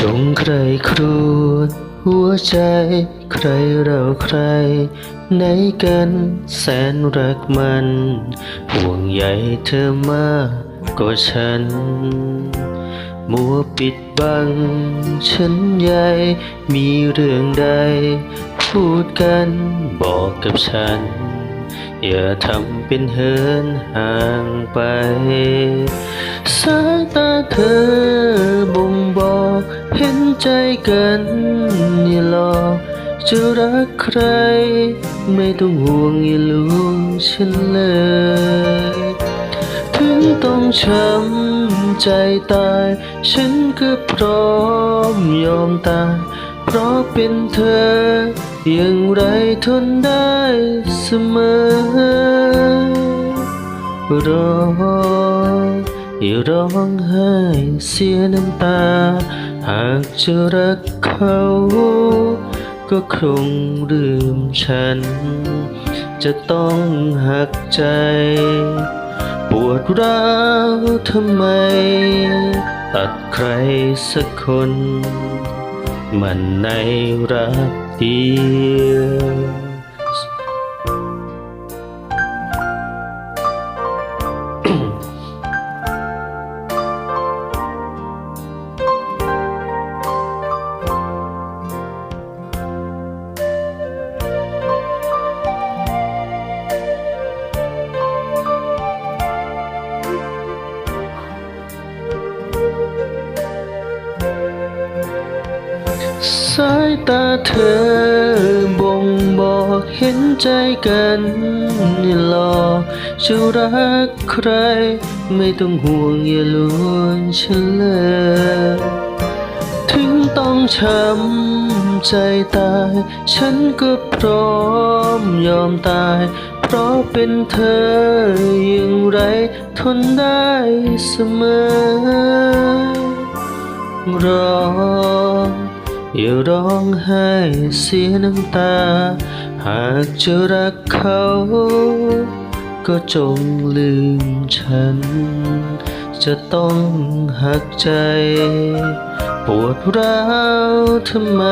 จงใครครวญหัวใจใครเราใครไหนกันแสนรักมัน ห่วงใยเธอมากกว่าฉัน มัวปิดบัง ฉันใหญ่มีเรื่องใด พูดกันบอกกับฉัน อย่าทำเป็นเหินห่างไป สายตาเธอ ใจกันอย่าหลอจะรักใคร ไม่ต้องห่วงอย่าลวงฉันเลย ถึงต้องช้ำใจตาย ฉันก็พร้อมยอมตาย เพราะเป็นเธอ อย่างไรทนได้เสมอรอ อย่าร้องไห้เสียน้ำตา หากจะรักเขา ก็คงลืมฉัน จะต้องหักใจ ปวดร้าวทำไม ตัดใครสักคน มันในรักเดียว สายตาเธอบ่งบอกเห็นใจกันอย่หลอกจะรักใคร ไม่ต้องห่วงอย่าลวงฉันเลยถึงต้องช้ำใจตาย ฉันก็พร้อมยอมตาย เพราะเป็นเธออย่างไร ทนได้เสมอรอ อย่าร้องไห้เสียน้ำตา หากจะรักเขา ก็จงลืมฉัน จะต้องหักใจ ปวดร้าวทำไม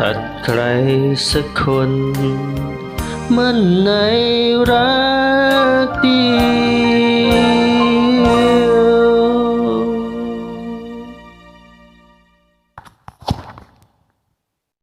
ตัดใครสักคน มันในรักดี